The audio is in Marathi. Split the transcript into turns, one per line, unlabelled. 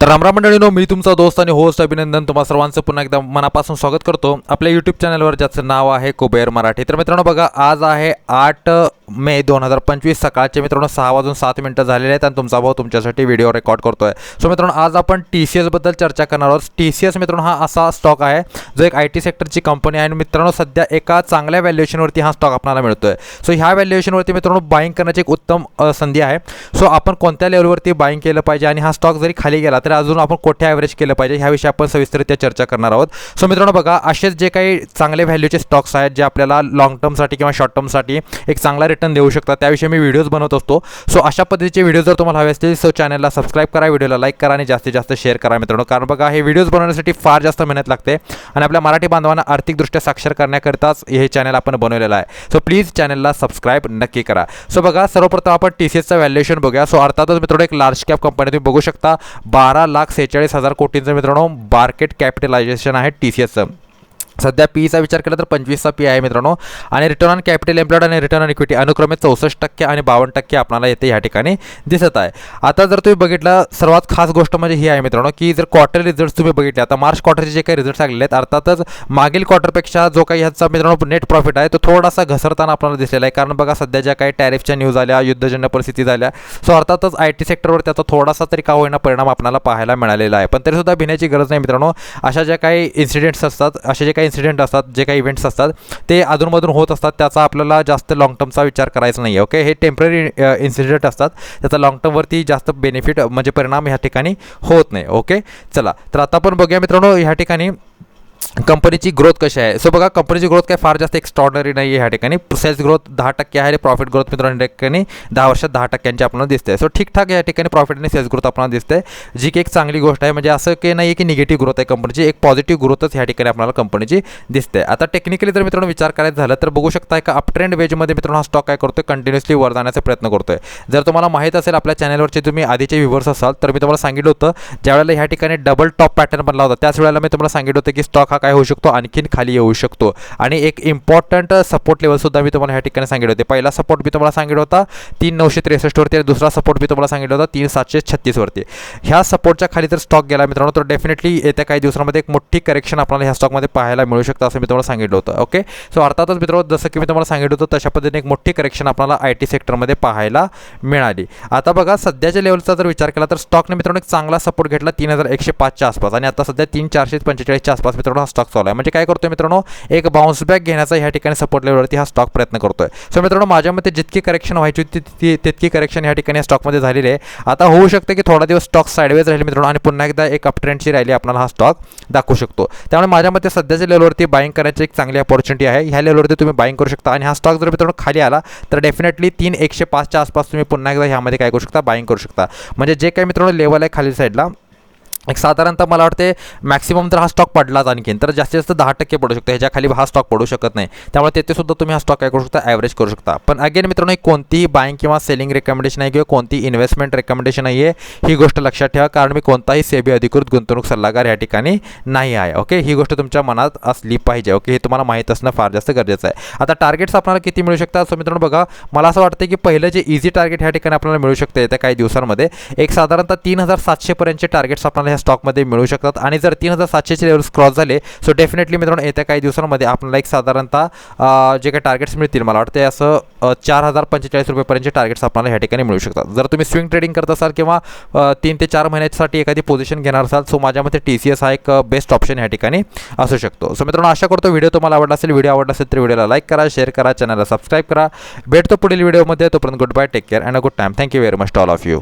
तर रामराम मंडळीनो मी तुमचा दोस्त आणि होस्ट अभिनंदन तुम्हा सर्वांचं पुन्हा एकदा मनापासून स्वागत करतो. आपल्या यूट्यूब चॅनलवर ज्याचं नाव आहे कुबेर मराठी. तर मित्रांनो बघा आज आहे आठ मे दोन हजार पंचवीस. सकाळचे मित्रांनो सहा वाजून सात मिनटं झालेले आहेत आणि तुमचा भाऊ तुमच्यासाठी व्हिडिओ रेकॉर्ड करतोय. सो मित्रांनो आज आपण टी सी एसबद्दल चर्चा करणार आहोत. टी सी एस मित्रांनो हा असा स्टॉक आहे जो एक आय टी सेक्टरची कंपनी आहे. आणि मित्रांनो सध्या एका चांगल्या व्हॅल्युएशनवरती हा स्टॉक आपल्याला मिळतोय. सो ह्या व्हॅल्युएशनवरती मित्रांनो बाईंग करण्याची एक उत्तम संधी आहे. सो आपण कोणत्या लेवलवरती बाईंग केलं पाहिजे? आणि हा स्टॉक जरी खाली गेला तर अजून आपण कोठे ॲव्हरेज केलं पाहिजे ह्याविषयी आपण सविस्तरित्या चर्चा करणार आहोत. सो मित्रांनो बघा असेच जे काही चांगले व्हॅल्यूचे स्टॉक्स आहेत जे आपल्याला लॉंग टर्मसाठी किंवा शॉर्ट टर्मसाठी एक चांगला रिटर्न देऊ शकतात त्याविषयी मी व्हिडिओज बनवत असतो. सो अशा पद्धतीचे व्हिडिओ जर तुम्हाला हवे असतील सो चॅनलला सबस्क्राईब करा व्हिडिओला लाईक करा आणि जास्तीत जास्त शेअर करा मित्रांनो. कारण बघा हे व्हिडिओज बनवण्यासाठी फार जास्त मेहनत लागते आणि आपल्या मराठी बांधवांना आर्थिकदृष्ट्या साक्षर करण्याकरिताच हे चॅनल आपण बनवलेलं आहे. सो प्लीज चॅनलला सबस्क्राईब नक्की करा. सो बघा सर्वप्रथम आपण टी सी एसचं व्हॅल्युएशन बघूया. सो अर्थातच मित्रांनो एक लार्ज कॅप कंपनी तुम्ही बघू शकता. बारा लाख सेहेचाळीस हजार कोटींचं मित्रांनो मार्केट कॅपिटलायझेशन आहे टी सी एसचं सध्या पीचा विचार केला तर पंचवीसचा पी आहे मित्रांनो. आणि रिटर्न ऑन कॅपिटल एम्प्लॉयड आणि रिटर्न ऑन इक्विटी अनुक्रमे चौसष्ट टक्के आणि बावन्न टक्के आपल्याला येते या ठिकाणी दिसत आहे. आता जर तुम्ही बघितलं सर्वात खास गोष्ट म्हणजे ही आहे मित्रांनो की जर क्वार्टर रिझल्ट तुम्ही बघितले आता मार्च क्वार्टरचे जे काही रिझल्ट आलेले आहेत अर्थातच मागील क्वार्टरपेक्षा जो काही ह्याचा मित्रांनो नेट प्रॉफिट आहे तो थोडासा घसरताना आपल्याला दिसलेला आहे. कारण बघा सध्या ज्या काही टॅरिफच्या न्यूज आल्या युद्धजन्य परिस्थिती झाल्या सो अर्थातच आय टी सेक्टरवर त्याचा थोडासा तरी का होईना परिणाम आपल्याला पाहायला मिळालेला आहे. पण तरीसुद्धा भिण्याची गरज नाही मित्रांनो. अशा ज्या काही इन्सिडेंट्स असतात असे जे काही इन्सिडेंट असतात जे काही इव्हेंट्स असतात ते अधूनमधून होत असतात. त्याचा आपल्याला जास्त लाँग टर्मचा विचार करायचा नाही आहे ओके हे टेंपररी इन्सिडेंट असतात. त्याचा लाँग टर्मवरती जास्त बेनिफिट म्हणजे परिणाम ह्या ठिकाणी होत नाही ओके चला तर आता आपण बघूया मित्रांनो ह्या ठिकाणी कंपनीची ग्रोथ कशी आहे? सो बघा कंपनीची ग्रोथ काय फार जास्त एक्स्ट्रॉर्डनरी नाही आहे ह्या ठिकाणी. सेल्स ग्रोथ दहा टक्के आहे आणि प्रॉफिट ग्रोथ मित्रांनो या ठिकाणी दहा वर्षात दहा टक्क्यांची आपल्याला दिसते. सो ठीकठाक या ठिकाणी प्रॉफिट आणि सेल्स ग्रोथ आपल्याला दिसते. जी की एक चांगली गोष्ट आहे म्हणजे असं की नाही की निगेटिव्ह ग्रोथ आहे कंपनीची एक पॉझिटिव्ह ग्रोथच ह्या ठिकाणी आपल्याला कंपनीची दिसते. आता टेक्निकली जर मित्रांनो विचार करायचा झालं तर बघू शकता का अप ट्रेंड वेजमध्ये मित्रांनो हा स्टॉक काय करतोय? कंटिन्युअसली वर जाण्याचा प्रयत्न करतोय. जर तुम्हाला माहीत असेल आपल्या चॅनलवरचे तुम्ही आधीचे व्ह्युअर्स असाल तर मी तुम्हाला सांगितलं होतं ज्यावेळेला ह्या ठिकाणी डबल टॉप पॅटर्न बनला होता त्याच वेळेला मी तुम्हाला सांगितलं होतं की स्टॉक हा काय होऊ शकतो? आणखीन खाली येऊ शकतो. आणि एक इम्पॉर्टंट सपोर्ट लेवलसुद्धा मी तुम्हाला ह्या ठिकाणी सांगितलं होते. पहिला सपोर्ट मी तुम्हाला सांगितलं होता तीन नऊशे त्रेसष्टवरती आणि दुसरा सपोर्ट मी तुम्हाला सांगितलं होता तीन सातशे छत्तीसवरती ह्या सपोर्टच्या खाली जर स्टॉक गेला मित्रांनो तर डेफिनेटली येत्या काही दिवसांमध्ये एक मोठी करेक्शन आपल्याला ह्या स्टॉकमध्ये पाहायला मिळू शकतं असं मी तुम्हाला सांगितलं होतं. ओके सो अर्थातच मित्रांनो जसं की मी तुम्हाला सांगितलं होतं तशा पद्धतीने एक मोठी करेक्शन आपल्याला आय टी सेक्टरमध्ये पाहायला मिळाली. आता बघा सध्याच्या लेवलचा जर विचार केला तर स्टॉकने मित्रांनो एक चांगला सपोर्ट घेतला तीन हजार एकशे पाचच्या आसपास. आणि आता सध्या तीन चारशे पंचेचाळीसच्या आसपास मित्रांनो स्टॉक चालू आहे. म्हणजे काय करतोय मित्रांनो एक बाउन्स बॅक घेण्याचा ह्या ठिकाणी सपोर्ट लेवलवरती हा स्टॉक प्रयत्न करतोय. सो मित्रांनो माझ्या मते जितकी करेक्शन व्हायची होती तितकी तितकी करेक्शन ह्या ठिकाणी स्टॉकमध्ये झालेली आहे. आता होऊ शकतं की थोडा दिवस स्टॉक साईडवेज राहील मित्रांनो आणि पुन्हा एकदा एक अप ट्रेंडची राहिली आपल्याला हा स्टॉक दाखवू शकतो. त्यामुळे माझ्या मते सध्याच्या लेवलवरती बाईंग करायची एक चांगली अपॉर्च्युनिटी आहे. ह्या लेवलवरती तुम्ही बाईंग करू शकता आणि हा स्टॉक जर मित्रांनो खाली आला तर डेफिनेटली तीन एकशे पाचच्या आसपास तुम्ही पुन्हा एकदा ह्यामध्ये काय करू शकता? बाईंग करू शकता. म्हणजे जे काही मित्रांनो लेवल आहे खाली साईडला एक साधारणतः मला वाटते मॅक्सिमम जर हा स्टॉक पडलाच आणखीन. तर जास्तीत जास्त दहा टक्के पडू शकतो. ह्याच्या खाली हा स्टॉक पडू शकत नाही. त्यामुळे तेथे सुद्धा तुम्ही हा स्टॉक काय करू शकता? ॲव्हरेज करू शकता. पण अगेन मित्रांनो ही कोणतीही बाईंग किंवा सेलिंग रेकमेंडेशन आहे किंवा कोणती इन्व्हेस्टमेंट रेकमेंडेशन नाही आहे ही गोष्ट लक्षात ठेवा. कारण मी कोणताही सेबी अधिकृत गुंतवणूक सल्लागार या ठिकाणी नाही आहे. ओके? ही गोष्ट तुमच्या मनात असली पाहिजे. ओके? हे तुम्हाला माहीत असणं फार जास्त गरजेचं आहे. आता टार्गेट्स आपल्याला किती मिळू शकतात? सो मित्रांनो बघा. मला असं वाटतं की पहिलं जे इझी टार्गेट ह्या ठिकाणी आपल्याला मिळू शकतं येत्या काही दिवसांमध्ये एक साधारणतः तीन हजार सातशेपर्यंतचे टार्गेट्स आपल्याला स्टॉकमध्ये मिळू शकतात. आणि जर तीन हजार सातशेचे लेवल्स क्रॉस झाले सो डेफिनेटली मित्रांनो येत्या काही दिवसांमध्ये आपल्याला एक साधारणतः जे काही टार्गेट्स मिळतील मला वाटतं असं चार हजार पंचेचाळीस रुपयेपर्यंतचे टार्गेट्स आपल्याला ह्या ठिकाणी मिळू शकतात. जर तुम्ही स्विंग ट्रेडिंग करत असाल किंवा तीन ते चार महिन्यासाठी एखादी पोझिशन घेणार असाल सो माझ्या मते टी सी एस हा एक बेस्ट ऑप्शन ह्या ठिकाणी असू शकतो. सो मित्रांनो आशा करतो व्हिडिओ तुम्हाला आवडला असेल. व्हिडिओ आवडला असेल तर व्हिडिओला लाईक करा शेअर करा चॅनलला सबस्क्राईब करा. भेटतो पुढील व्हिडिओमध्ये तोपर्यंत good bye take care and a good time thank you very much all of you